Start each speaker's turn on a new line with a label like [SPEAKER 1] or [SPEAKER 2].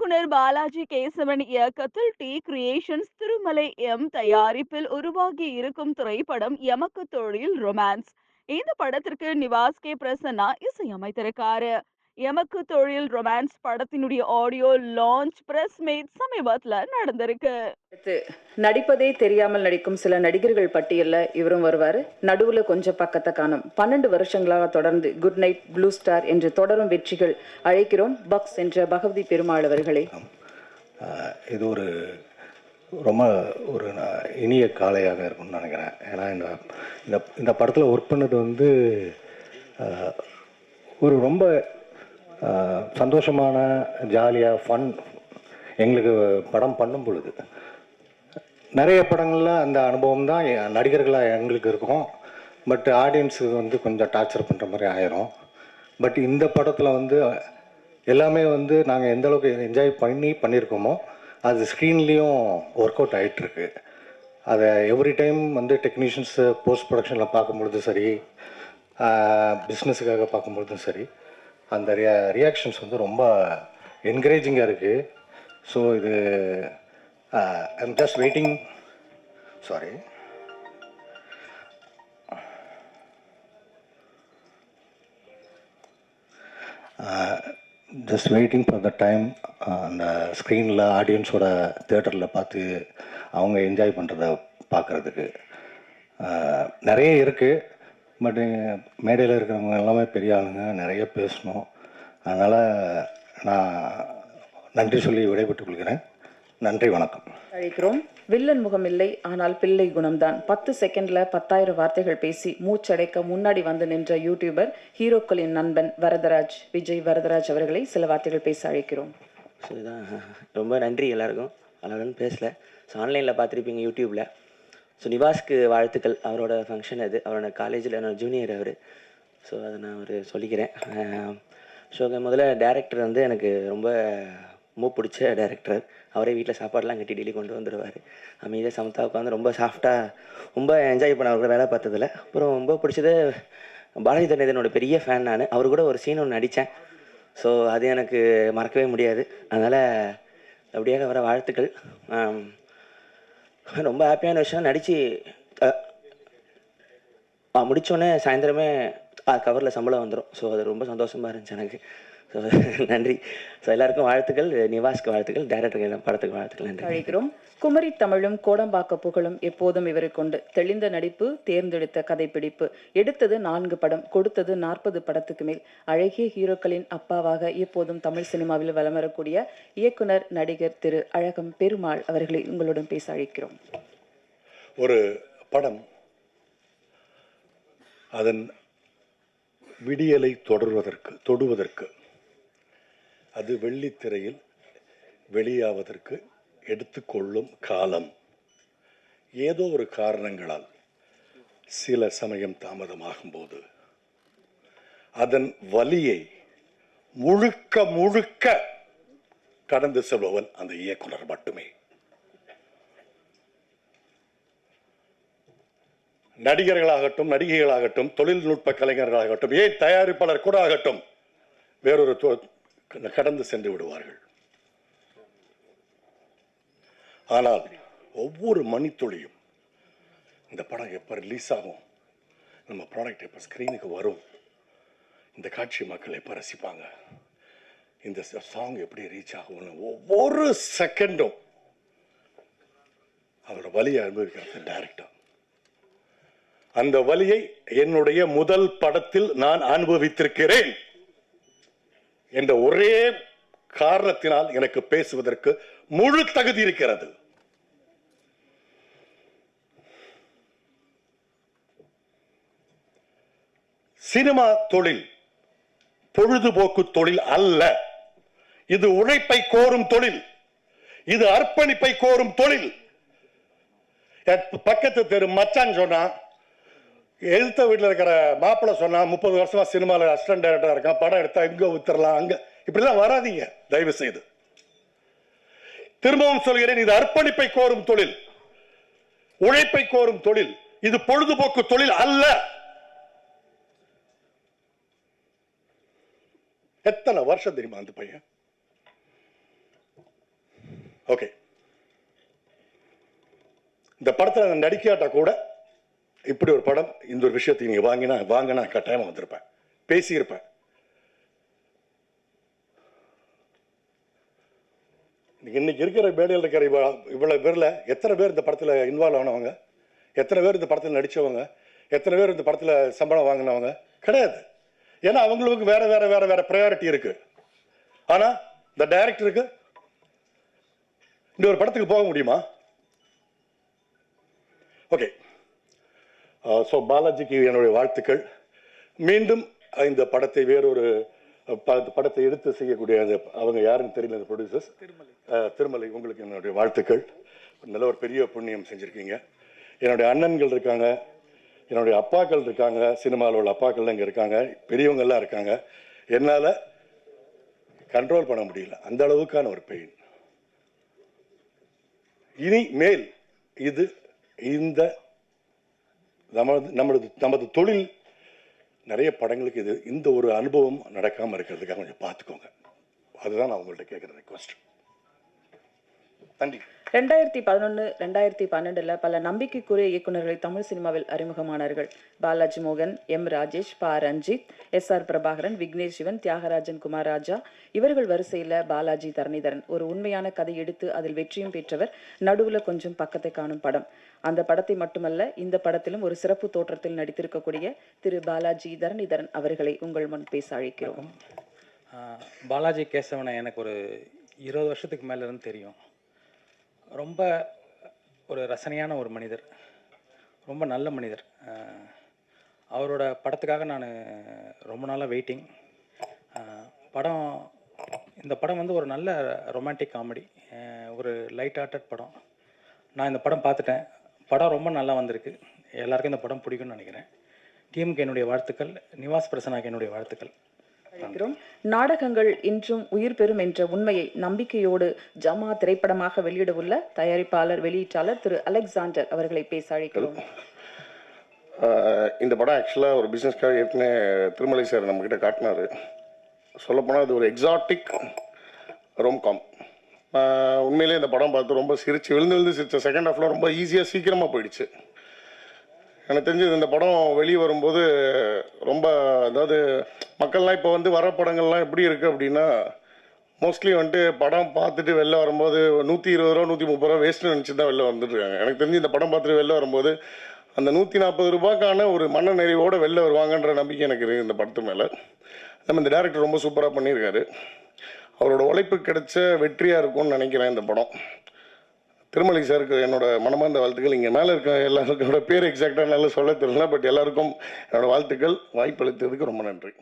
[SPEAKER 1] இயக்குனர் பாலாஜி கேசவன் இயக்கத்தில் D creations Thirumalai M தயாரிப்பில் உருவாகி இருக்கும் திரைப்படம் எமக்கு தொழில் ரொமான்ஸ் இந்த படத்திற்கு நிவாஸ் கே. பிரசன்னா இசையமைத்திருக்காரு. எமக்கு தொழில் ரொமான்ஸ் படத்தினுடைய ஆடியோ லான்ச் பிரஸ் மீட் சமீபத்துல நடந்திருக்கு.
[SPEAKER 2] நடிப்பதே தெரியாமல் நடிக்கும் சில நடிகர்கள் பட்டியல்ல இவரும் வருவார். நடுவுல கொஞ்சம் பக்கத்தை காணும். பன்னெண்டு வருஷங்களாக தொடர்ந்து குட் நைட் ப்ளூ ஸ்டார் என்று தொடரும் வெற்றிகள் அழைக்கிறோம். பக்ஸ் என்ற பகவதி பெருமாள் அவர்களை.
[SPEAKER 3] இது ஒரு ரொம்ப ஒரு இனிய காலையாக இருக்கும்னு நினைக்கிறேன். ஏன்னா இந்த இந்த இந்த படத்தில் ஒர்க் பண்ணது வந்து ஒரு ரொம்ப சந்தோஷமான ஜாலியாக ஃபன் எங்களுக்கு படம் பண்ணும் பொழுது. நிறைய படங்களில் அந்த அனுபவம் தான் நடிகர்களாக எங்களுக்கு இருக்கும். பட் ஆடியன்ஸுக்கு வந்து கொஞ்சம் டார்ச்சர் பண்ணுற மாதிரி ஆயிரும். பட் இந்த படத்தில் வந்து எல்லாமே வந்து நாங்கள் எந்த அளவுக்கு என்ஜாய் பண்ணி பண்ணியிருக்கோமோ அது ஸ்க்ரீன்லேயும் ஒர்க் அவுட் ஆகிட்டுருக்கு அதை எவ்ரி டைம் வந்து டெக்னீஷியன்ஸு போஸ்ட் ப்ரொடக்ஷனில் பார்க்கும்பொழுதும் சரி பிஸ்னஸுக்காக பார்க்கும்பொழுதும் சரி அந்த ரியா ரியாக்ஷன்ஸ் வந்து ரொம்ப என்கரேஜிங்காக இருக்குது ஸோ இது I'm just waiting sorry just waiting for the time அந்த ஸ்க்ரீனில் ஆடியன்ஸோட தேட்டரில் பார்த்து அவங்க என்ஜாய் பண்ணுறத பார்க்குறதுக்கு. நிறைய இருக்குது பட் மேடையில் இருக்கிறவங்க எல்லாமே பெரிய ஆளுங்க நிறைய பேசணும். அதனால் நான் நன்றி சொல்லி விடைபெற்றுக் கொள்கிறேன். நன்றி வணக்கம்.
[SPEAKER 2] அழைக்கிறோம். வில்லன் முகம் இல்லை ஆனால் பிள்ளை குணம்தான். பத்து செகண்ட்ல பத்தாயிரம் வார்த்தைகள் பேசி மூச்சடைக்க முன்னாடி வந்து நின்ற யூடியூபர் ஹீரோக்களின் நண்பன் வரதராஜ் விஜய் வரதராஜ் அவர்களை சில வார்த்தைகள் பேச அழைக்கிறோம்.
[SPEAKER 4] ஸோ இதான் ரொம்ப நன்றி எல்லாருக்கும். அழகுன்னு பேசல. ஸோ ஆன்லைனில் பார்த்துருப்பீங்க யூடியூப்பில் ஸோ நிவாஸ்க்கு வாழ்த்துக்கள். அவரோட ஃபங்க்ஷன் அது. அவரோட காலேஜில் என்னோட ஜூனியர் அவர். ஸோ அதை நான் ஒரு சொல்லிக்கிறேன். ஸோ முதல்ல டேரக்டர் வந்து எனக்கு ரொம்ப ரொம்ப பிடிச்ச டேரக்டர் அவரே வீட்டில் சாப்பாடுலாம் கட்டி டெய்லி கொண்டு வந்துடுவார் அமைதியாக சமத்தா உட்காந்து ரொம்ப சாஃப்டாக ரொம்ப என்ஜாய் பண்ண அவர் கூட வேலை பார்த்ததில்ல அப்புறம் ரொம்ப பிடிச்சது பாலாஜி தண்டனோட பெரிய ஃபேன் நான். அவர் கூட ஒரு சீன் ஒன்று நடித்தேன் ஸோ அது எனக்கு மறக்கவே முடியாது. அதனால் அப்படியாக வர வாழ்த்துக்கள். ரொம்ப ஹாப்பியான விஷயம். நடித்து முடித்தோடனே சாயந்தரமே கவரில் சம்பளம் வந்துடும் ஸோ அது ரொம்ப சந்தோஷமாக இருந்துச்சு எனக்கு. ஸோ நன்றி. ஸோ எல்லாருக்கும் வாழ்த்துக்கள். நிவாஸ்க்கு வாழ்த்துக்கள். டேரக்டருக்கு படத்துக்கு வாழ்த்துக்கள். நன்றி.
[SPEAKER 2] அழைக்கிறோம். குமரி தமிழும் கோடம்பாக்க புகழும் எப்போதும் இவரை கொண்டு தெளிந்த நடிப்பு தேர்ந்தெடுத்த கதைப்பிடிப்பு எடுத்தது நான்கு படம் கொடுத்தது நாற்பது படத்துக்கு மேல். அழகிய ஹீரோக்களின் அப்பாவாக எப்போதும் தமிழ் சினிமாவில் வலம் வரக்கூடிய இயக்குனர் நடிகர் திரு அழகம் பெருமாள் அவர்களை உங்களுடன் பேச அழைக்கிறோம்.
[SPEAKER 5] ஒரு படம். அதன் விடியலை தொடர்வதற்கு தொடுவதற்கு அது வெள்ளித்திரையில் வெளியாவதற்கு எடுத்துக்கொள்ளும் காலம். ஏதோ ஒரு காரணங்களால் சில சமயம் தாமதமாகும் போது அதன் வலியை முழுக்க முழுக்க கடந்து செல்பவன் அந்த இயக்குனர் மட்டுமே. நடிகர்களாகட்டும் நடிகைகளாகட்டும் தொழில்நுட்ப கலைஞர்களாகட்டும் ஏன் தயாரிப்பாளர் கூட ஆகட்டும் வேறொரு தொ- கடந்து சென்று விடுவார்கள். ஆனால் ஒவ்வொரு மணித்துளியும் இந்த படம் எப்போ ரிலீஸ் ஆகும் நம்ம ப்ராடக்ட் எப்போ ஸ்க்ரீனுக்கு வரும் இந்த காட்சி மக்கள் எப்போ ரசிப்பாங்க இந்த சாங் எப்படி ரீச் ஆகும்னு ஒவ்வொரு செகண்டும் அதோட வலியை அனுபவிக்கிறது டைரக்டர் அந்த வலியை என்னுடைய முதல் படத்தில் நான் அனுபவித்திருக்கிறேன். என்ற ஒரே காரணத்தினால் எனக்கு பேசுவதற்கு முழு தகுதி இருக்கிறது. சினிமா தொழில் பொழுதுபோக்கு தொழில் அல்ல. இது உழைப்பை கோரும் தொழில் இது அர்ப்பணிப்பை கோரும் தொழில். பக்கத்து தெரு மச்சான் சொன்னா எழுத்த வீட்டில் இருக்கிற மாப்பிள்ளை சொன்னா முப்பது வருஷமா சினிமாவில் அசிஸ்டன்ட் டைரக்டரா இருக்கான். படம் எடுத்தா இங்க வித்துறலாம் அங்க. இப்படிலாம் வராதீங்க. தயவு செய்து திரும்பவும் சொல்கிறேன் இது அர்ப்பணிப்பை கோரும் தொழில். உழைப்பை கோரும் தொழில். இது பொழுதுபோக்கு தொழில் அல்ல. எத்தனை வருஷம் தெரியுமா அந்த பையன்? ஓகே இந்த படத்தில் நான் நடிக்காட்டா கூட இப்படி ஒரு படம் இந்த ஒரு விஷயத்தை நீங்கள் வாங்கினா வாங்கினா கட்டாயமாக வந்திருப்பேன். பேசியிருப்பேன். இன்னைக்கு இருக்கிற மேடையில் இருக்கிற இவ்வளோ இவ்வளோ பேரில் எத்தனை பேர் இந்த படத்தில் இன்வால்வ் ஆனவங்க? எத்தனை பேர் இந்த படத்தில் நடித்தவங்க எத்தனை பேர் இந்த படத்தில் சம்பளம் வாங்கினவங்க? கிடையாது. ஏன்னா அவங்களுக்கு வேற வேற வேற வேற ப்ரையாரிட்டி இருக்கு. ஆனால் இந்த டைரக்டருக்கு இந்த ஒரு படத்துக்கு போக முடியுமா? ஓகே ஸோ பாலாஜிக்கு என்னுடைய வாழ்த்துக்கள். மீண்டும் இந்த படத்தை வேறொரு படத்தை எடுத்து செய்யக்கூடிய அந்த அவங்க யாருன்னு தெரியல அந்த ப்ரொடியூசர்ஸ் திருமலை. உங்களுக்கு என்னுடைய வாழ்த்துக்கள். நல்ல ஒரு பெரிய புண்ணியம் செஞ்சுருக்கீங்க. என்னுடைய அண்ணன்கள் இருக்காங்க. என்னுடைய அப்பாக்கள் இருக்காங்க. சினிமாவில் உள்ள அப்பாக்கள் இங்கே இருக்காங்க. பெரியவங்க எல்லாம் இருக்காங்க. என்னால் கண்ட்ரோல் பண்ண முடியல. அந்த அளவுக்கான ஒரு பெயின் இனி மேல் இது இந்த நமது நமது நமது தொழில் நிறைய படங்களுக்கு இது இந்த ஒரு அனுபவம் நடக்காமல் இருக்கிறதுக்காக கொஞ்சம் பார்த்துக்கோங்க. அதுதான் நான் உங்கள்கிட்ட கேட்குற ரெக்வஸ்ட் நன்றி.
[SPEAKER 2] ரெண்டாயிரத்தி பதினொன்று ரெண்டாயிரத்தி பன்னெண்டில் பல நம்பிக்கைக்குரிய இயக்குனர்களை தமிழ் சினிமாவில் அறிமுகமானார்கள். பாலாஜி மோகன் M Rajesh Pa Ranjith S R Prabhakaran Vignesh Shivan Thiagarajan Kumar Raja. இவர்கள் வரிசையில் பாலாஜி தரணிதரன். ஒரு உண்மையான கதை எடுத்து அதில் வெற்றியும் பெற்றவர் நடுவில் கொஞ்சம் பக்கத்தை காணும் படம். அந்த படத்தை மட்டுமல்ல இந்த படத்திலும் ஒரு சிறப்பு தோற்றத்தில் நடித்திருக்கக்கூடிய திரு பாலாஜி தரணிதரன் அவர்களை உங்கள் முன் பேச அழைக்கிறோம்.
[SPEAKER 6] பாலாஜி கேசவனை எனக்கு ஒரு இருபது வருஷத்துக்கு மேலேருந்து தெரியும். ரொம்ப ஒரு ரசனையான ஒரு மனிதர். ரொம்ப நல்ல மனிதர். அவரோட படத்துக்காக நான் ரொம்ப நாளாக வெயிட்டிங் படம் இந்த படம் வந்து ஒரு நல்ல ரொமான்டிக் காமெடி ஒரு லைட் ஹார்ட்டட் படம். நான் இந்த படம் பார்த்துட்டேன். படம் ரொம்ப நல்லா வந்திருக்கு. எல்லாருக்கும் இந்த படம் பிடிக்கும்னு நினைக்கிறேன். டீமுக்கு என்னுடைய வாழ்த்துக்கள். நிவாஸ் பிரசனாக்கு என்னுடைய வாழ்த்துக்கள்.
[SPEAKER 2] அழைக்கிறோம் நாடகங்கள் இன்றும் உயிர் பெறும் என்ற உண்மையை நம்பிக்கையோடு ஜமா திரைப்படமாக வெளியிட உள்ள தயாரிப்பாளர் வெளியீட்டாளர் திரு அலெக்சாண்டர் அவர்களை பேச அழைக்கிறோம்.
[SPEAKER 7] இந்த படம் ஆக்சுவலாக ஒரு பிஸ்னஸ்க்காக ஏற்கனவே திருமலை சார் நம்மக்கிட்ட காட்டினாரு. சொல்லப்போனால் அது ஒரு எக்ஸாட்டிக் ரோம்காம் உண்மையிலே இந்த படம் பார்த்து ரொம்ப சிரிச்சு விழுந்து விழுந்து சிரிச்ச செகண்ட் ஹாஃபில் ரொம்ப ஈஸியாக சீக்கிரமாக போயிடுச்சு. எனக்கு தெரிஞ்சது இந்த படம் வெளியே வரும்போது ரொம்ப அதாவது மக்கள்லாம் இப்போ வந்து வர படங்கள்லாம் எப்படி இருக்குது அப்படின்னா மோஸ்ட்லி வந்துட்டு படம் பார்த்துட்டு வெளில வரும்போது நூற்றி இருபது ரூபா நூற்றி முப்பது ரூபா வேஸ்ட்டு நினச்சி தான் வெளில வந்துட்டுருக்காங்க எனக்கு தெரிஞ்சு இந்த படம் பார்த்துட்டு வெளில வரும்போது அந்த நூற்றி நாற்பது ரூபாய்க்கான ஒரு மன நிறைவோடு வெளில வருவாங்கன்ற நம்பிக்கை எனக்கு இருக்குது இந்த படத்து மேலே. நம்ம இந்த டேரக்டர் ரொம்ப சூப்பராக பண்ணியிருக்காரு. அவரோட உழைப்பு கிடைச்ச வெற்றியாக இருக்கும்னு நினைக்கிறேன் இந்த படம். திருமலை சாருக்கு என்னோட மனமார்ந்த வாழ்த்துக்கள். இங்கே மேலே இருக்க எல்லாருக்கும் பேர் எக்ஸாக்டாக நல்லா சொல்ல தெரியல பட் எல்லாருக்கும் என்னோட வாழ்த்துக்கள். வாய்ப்பு அளித்ததுக்கு ரொம்ப நன்றி.